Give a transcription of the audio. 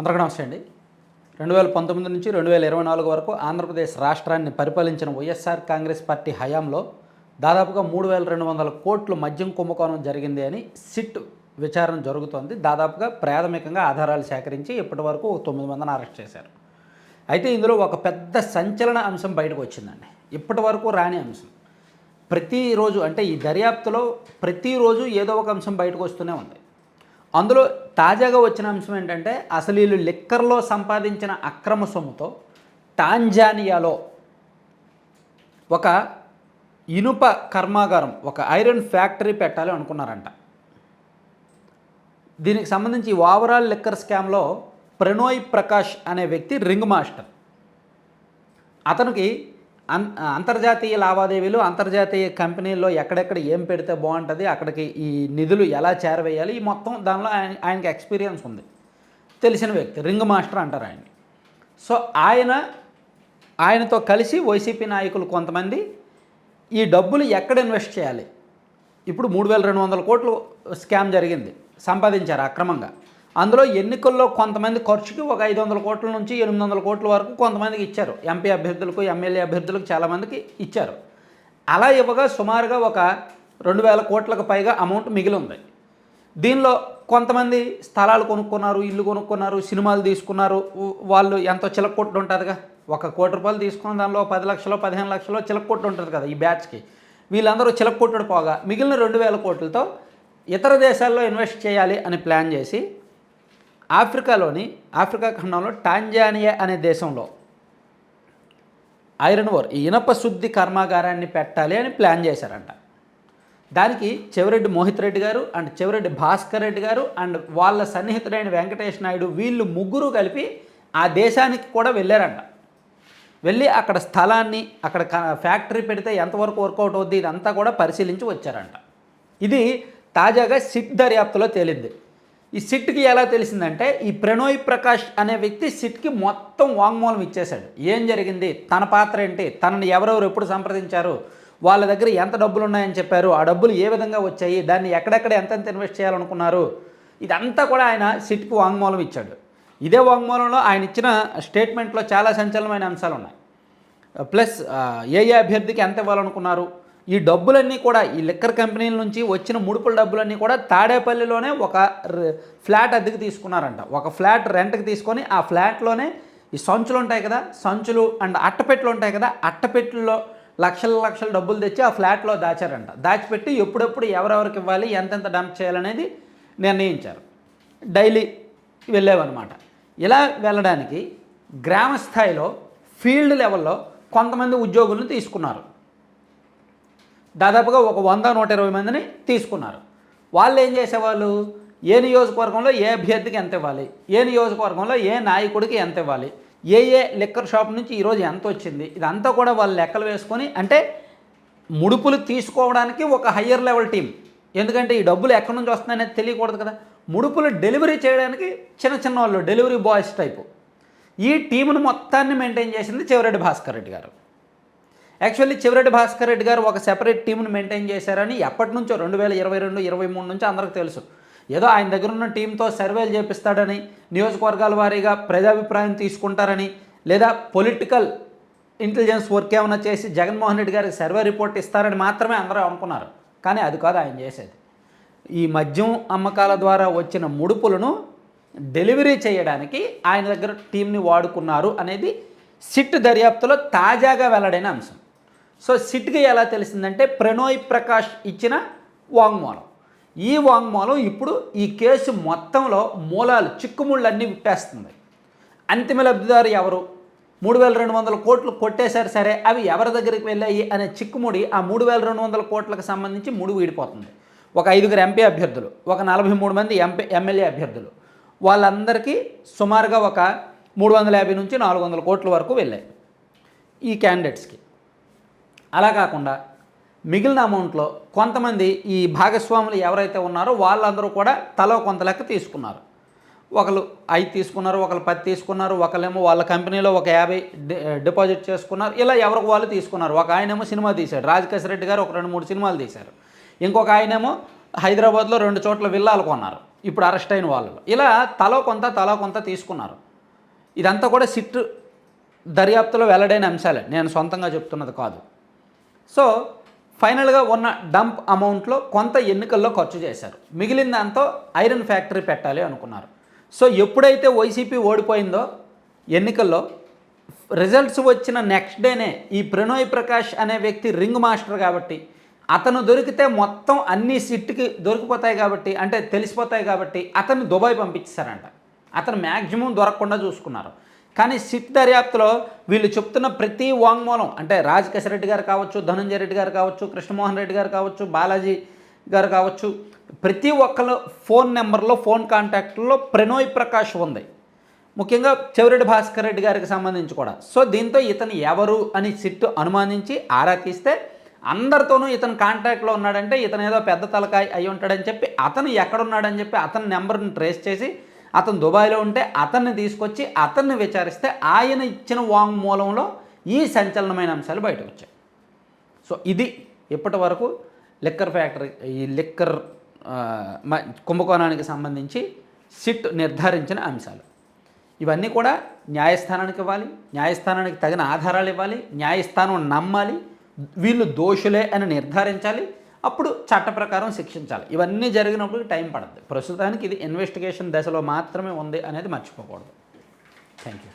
అందరికీ నమస్తే అండి. రెండు వేల పంతొమ్మిది నుంచి రెండు వేల ఇరవై నాలుగు వరకు ఆంధ్రప్రదేశ్ రాష్ట్రాన్ని పరిపాలించిన వైఎస్ఆర్ కాంగ్రెస్ పార్టీ హయాంలో దాదాపుగా మూడు వేల రెండు వందల కోట్లు మద్యం కుంభకోణం జరిగింది అని సిట్ విచారణ జరుగుతోంది. దాదాపుగా ప్రాథమికంగా ఆధారాలు సేకరించి ఇప్పటి వరకు తొమ్మిది మందిని అరెస్ట్ చేశారు. అయితే ఇందులో ఒక పెద్ద సంచలన అంశం బయటకు వచ్చిందండి. ఇప్పటి వరకు రాని అంశం. ప్రతిరోజు అంటే ఈ దర్యాప్తులో ప్రతిరోజు ఏదో ఒక అంశం బయటకు వస్తూనే ఉంది. అందులో తాజాగా వచ్చిన అంశం ఏంటంటే అసలు వీళ్ళు లిక్కర్లో సంపాదించిన అక్రమ సొమ్ముతో టాంజానియాలో ఒక ఇనుప కర్మాగారం ఒక ఐరన్ ఫ్యాక్టరీ పెట్టాలి అనుకున్నారంట. దీనికి సంబంధించి ఓవరాల్ లిక్కర్ స్కామ్లో ప్రణోయ్ ప్రకాష్ అనే వ్యక్తి రింగ్ మాస్టర్. అతనికి అన్ అంతర్జాతీయ లావాదేవీలు అంతర్జాతీయ కంపెనీల్లో ఎక్కడెక్కడ ఏం పెడితే బాగుంటుంది అక్కడికి ఈ నిధులు ఎలా చేరవేయాలి ఈ మొత్తం దానిలో ఆయన ఆయనకి ఎక్స్పీరియన్స్ ఉంది. తెలిసిన వ్యక్తి రింగ్ మాస్టర్ అంటారు ఆయన్ని. సో ఆయన ఆయనతో కలిసి వైసీపీ నాయకులు కొంతమంది ఈ డబ్బులు ఎక్కడ ఇన్వెస్ట్ చేయాలి? ఇప్పుడు మూడు వేల రెండు వందల కోట్లు స్కామ్ జరిగింది సంపాదించారు అక్రమంగా. అందులో ఎన్నికల్లో కొంతమంది ఖర్చుకి ఒక ఐదు వందల కోట్ల నుంచి ఎనిమిది వందల కోట్ల వరకు కొంతమందికి ఇచ్చారు. ఎంపీ అభ్యర్థులకు ఎమ్మెల్యే అభ్యర్థులకు చాలామందికి ఇచ్చారు. అలా ఇవ్వగా సుమారుగా ఒక రెండు వేల కోట్లకు పైగా అమౌంట్ మిగిలి ఉంది. దీనిలో కొంతమంది స్థలాలు కొనుక్కున్నారు ఇల్లు కొనుక్కున్నారు సినిమాలు తీసుకున్నారు. వాళ్ళు ఎంతో చిలక్కొట్టు ఉంటుందిగా? ఒక కోటి రూపాయలు తీసుకున్న దానిలో పది లక్షలు పదిహేను లక్షలు చిలక్కొట్టు ఉంటుంది కదా ఈ బ్యాచ్కి. వీళ్ళందరూ చిలక్కొట్టుడు పోగా మిగిలిన రెండు వేల కోట్లతో ఇతర దేశాల్లో ఇన్వెస్ట్ చేయాలి అని ప్లాన్ చేసి ఆఫ్రికాలోని ఆఫ్రికా ఖండంలో టాంజానియా అనే దేశంలో ఐరన్ ఓర్ ఈ ఇనప శుద్ధి కర్మాగారాన్ని పెట్టాలి అని ప్లాన్ చేశారంట. దానికి చెవిరెడ్డి మోహిత్ రెడ్డి గారు అండ్ చెవిరెడ్డి భాస్కర్ రెడ్డి గారు అండ్ వాళ్ళ సన్నిహితుడైన వెంకటేష్ నాయుడు వీళ్ళు ముగ్గురు కలిపి ఆ దేశానికి కూడా వెళ్ళారంట. వెళ్ళి అక్కడ స్థలాన్ని అక్కడ ఫ్యాక్టరీ పెడితే ఎంతవరకు వర్కౌట్ అవుద్ది ఇదంతా కూడా పరిశీలించి వచ్చారంట. ఇది తాజాగా సిట్ దర్యాప్తులో తేలింది. ఈ సిట్కి ఎలా తెలిసిందంటే ఈ ప్రణోయ్ ప్రకాష్ అనే వ్యక్తి సిట్కి మొత్తం వాంగ్మూలం ఇచ్చేశాడు. ఏం జరిగింది? తన పాత్ర ఏంటి? తనని ఎవరెవరు ఎప్పుడు సంప్రదించారు? వాళ్ళ దగ్గర ఎంత డబ్బులు ఉన్నాయని చెప్పారు? ఆ డబ్బులు ఏ విధంగా వచ్చాయి? దాన్ని ఎక్కడెక్కడ ఎంతెంత ఇన్వెస్ట్ చేయాలనుకున్నారు? ఇదంతా కూడా ఆయన సిట్కి వాంగ్మూలం ఇచ్చాడు. ఇదే వాంగ్మూలంలో ఆయన ఇచ్చిన స్టేట్మెంట్లో చాలా సంచలనమైన అంశాలు ఉన్నాయి ప్లస్ ఏ ఏ అభ్యర్థికి ఎంత ఇవ్వాలనుకున్నారు? ఈ డబ్బులన్నీ కూడా ఈ లిక్కర్ కంపెనీల నుంచి వచ్చిన ముడుపుల డబ్బులన్నీ కూడా తాడేపల్లిలోనే ఒక ఫ్లాట్ అద్దెకి తీసుకున్నారంట. ఒక ఫ్లాట్ రెంట్కి తీసుకొని ఆ ఫ్లాట్లోనే ఈ సంచులు ఉంటాయి కదా సంచులు అండ్ అట్టపెట్లు ఉంటాయి కదా అట్టపెట్లలో లక్షల లక్షల డబ్బులు తెచ్చి ఆ ఫ్లాట్లో దాచారంట. దాచిపెట్టి ఎప్పుడెప్పుడు ఎవరెవరికి ఇవ్వాలి ఎంతెంత డంప్ చేయాలనేది నిర్ణయించారు. డైలీ వెళ్ళేవన్నమాట. ఇలా వెళ్ళడానికి గ్రామ స్థాయిలో ఫీల్డ్ లెవెల్లో కొంతమంది ఉద్యోగులను తీసుకున్నారు. దాదాపుగా ఒక వంద నూట ఇరవై మందిని తీసుకున్నారు. వాళ్ళు ఏం చేసేవాళ్ళు? ఏ నియోజకవర్గంలో ఏ అభ్యర్థికి ఎంత ఇవ్వాలి? ఏ నియోజకవర్గంలో ఏ నాయకుడికి ఎంత ఇవ్వాలి? ఏ ఏ లిక్కర్ షాప్ నుంచి ఈరోజు ఎంత వచ్చింది? ఇదంతా కూడా వాళ్ళు లెక్కలు వేసుకొని అంటే ముడుపులు తీసుకోవడానికి ఒక హయ్యర్ లెవెల్ టీం. ఎందుకంటే ఈ డబ్బులు ఎక్కడి నుంచి వస్తున్నాయనేది తెలియకూడదు కదా. ముడుపులు డెలివరీ చేయడానికి చిన్న చిన్న వాళ్ళు డెలివరీ బాయ్స్ టైపు. ఈ టీమును మొత్తాన్ని మెయింటైన్ చేసింది చెవిరెడ్డి భాస్కర్ రెడ్డి గారు. యాక్చువల్లీ చివరెడ్డి భాస్కర్ రెడ్డి గారు ఒక సెపరేట్ టీంను మెయింటైన్ చేశారని ఎప్పటి నుంచో రెండు వేల ఇరవై రెండు ఇరవై మూడు నుంచి అందరికి తెలుసు. ఏదో ఆయన దగ్గర ఉన్న టీంతో సర్వేలు చేపిస్తాడని నియోజకవర్గాల వారీగా ప్రజాభిప్రాయం తీసుకుంటారని లేదా పొలిటికల్ ఇంటెలిజెన్స్ వర్క్ ఏమైనా చేసి జగన్మోహన్ రెడ్డి గారికి సర్వే రిపోర్ట్ ఇస్తారని మాత్రమే అందరూ అనుకున్నారు. కానీ అది కాదు ఆయన చేసేది. ఈ మద్యం అమ్మకాల ద్వారా వచ్చిన ముడుపులను డెలివరీ చేయడానికి ఆయన దగ్గర టీంని వాడుకున్నారు అనేది సిట్ దర్యాప్తులో తాజాగా వెల్లడైన అంశం. సో సిట్కి ఎలా తెలిసిందంటే ప్రణోయ్ ప్రకాష్ ఇచ్చిన వాంగ్మూలం. ఈ వాంగ్మూలం ఇప్పుడు ఈ కేసు మొత్తంలో మూలాలు చిక్కుముళ్ళన్నీ విప్పేస్తుంది. అంతిమ లబ్ధిదారు ఎవరు? మూడు వేల రెండు వందల కోట్లు కొట్టేశారు సరే అవి ఎవరి దగ్గరికి వెళ్ళాయి అనే చిక్కుముడి ఆ మూడు వేల రెండు వందల కోట్లకు సంబంధించి ముడి వీడిపోతుంది. ఒక ఐదుగురు ఎంపీ అభ్యర్థులు ఒక నలభై మూడు మంది ఎంపీ ఎమ్మెల్యే అభ్యర్థులు. వాళ్ళందరికీ సుమారుగా ఒక మూడు వందల యాభై నుంచి నాలుగు వందల కోట్ల వరకు వెళ్ళాయి ఈ క్యాండిడేట్స్కి అలా కాకుండా మిగిలిన అమౌంట్లో కొంతమంది ఈ భాగస్వాములు ఎవరైతే ఉన్నారో వాళ్ళందరూ కూడా తలో కొంత లెక్క తీసుకున్నారు. ఒకరు ఐదు తీసుకున్నారు ఒకరు పది తీసుకున్నారు ఒకళ్ళేమో వాళ్ళ కంపెనీలో ఒక యాభై డిపాజిట్ చేసుకున్నారు ఇలా ఎవరికి వాళ్ళు తీసుకున్నారు. ఒక ఆయనేమో సినిమా తీశాడు. రాజకేశ్వర రెడ్డి గారు ఒక రెండు మూడు సినిమాలు తీశారు. ఇంకొక ఆయనేమో హైదరాబాద్లో రెండు చోట్ల విల్లాలు కొన్నారు. ఇప్పుడు అరెస్ట్ అయిన వాళ్ళు. ఇలా తలో కొంత తలో కొంత తీసుకున్నారు. ఇదంతా కూడా సిట్ దర్యాప్తులో వెల్లడైన అంశాలే. నేను సొంతంగా చెప్తున్నది కాదు. సో ఫైనల్గా ఉన్న డంప్ అమౌంట్లో కొంత ఎన్నికల్లో ఖర్చు చేశారు. మిగిలిన దాంతో ఐరన్ ఫ్యాక్టరీ పెట్టాలి అనుకున్నారు. సో ఎప్పుడైతే వైసీపీ ఓడిపోయిందో ఎన్నికల్లో రిజల్ట్స్ వచ్చిన నెక్స్ట్ డేనే ఈ ప్రణోయ్ ప్రకాష్ అనే వ్యక్తి రింగ్ మాస్టర్ కాబట్టి అతను దొరికితే మొత్తం అన్ని సిట్కి దొరికిపోతాయి కాబట్టి అంటే తెలిసిపోతాయి కాబట్టి అతన్ని దుబాయ్ పంపించారంట అతను మ్యాక్సిమం దొరకకుండా చూసుకున్నారు. కానీ సిట్ దర్యాప్తులో వీళ్ళు చెప్తున్న ప్రతి వాంగ్మూలం అంటే రాజకేశ్వర రెడ్డి గారు కావచ్చు ధనంజయ రెడ్డి గారు కావచ్చు కృష్ణమోహన్ రెడ్డి గారు కావచ్చు బాలాజీ గారు కావచ్చు ప్రతి ఒక్కరు ఫోన్ నెంబర్లో ఫోన్ కాంటాక్ట్లో ప్రణోయ్ ప్రకాష్ ఉంది. ముఖ్యంగా చెవిరెడ్డి భాస్కర్ రెడ్డి గారికి సంబంధించి కూడా. సో దీంతో ఇతను ఎవరు అని సిట్ అనుమానించి ఆరా తీస్తే అందరితోనూ ఇతను కాంటాక్ట్లో ఉన్నాడంటే ఇతను ఏదో పెద్ద తలకాయ అయి ఉంటాడని చెప్పి అతను ఎక్కడున్నాడని చెప్పి అతని నెంబర్ని ట్రేస్ చేసి అతను దుబాయ్లో ఉంటే అతన్ని తీసుకొచ్చి అతన్ని విచారిస్తే ఆయన ఇచ్చిన వాంగ్మూలంలో ఈ సంచలనమైన అంశాలు బయట వచ్చాయి సో ఇది ఇప్పటి వరకు లిక్కర్ ఫ్యాక్టరీ ఈ లిక్కర్ మ- కుంభకోణానికి సంబంధించి సిట్ నిర్ధారించిన అంశాలు. ఇవన్నీ కూడా న్యాయస్థానానికి ఇవ్వాలి న్యాయస్థానానికి తగిన ఆధారాలు ఇవ్వాలి న్యాయస్థానం నమ్మాలి వీళ్ళు దోషులే అని నిర్ధారించాలి అప్పుడు చట్ట ప్రకారం శిక్షించాలి. ఇవన్నీ జరిగినప్పుడు టైం పడుతుంది ప్రస్తుతానికి ఇది ఇన్వెస్టిగేషన్ దశలో మాత్రమే ఉంది అనేది మర్చిపోకూడదు. Thank you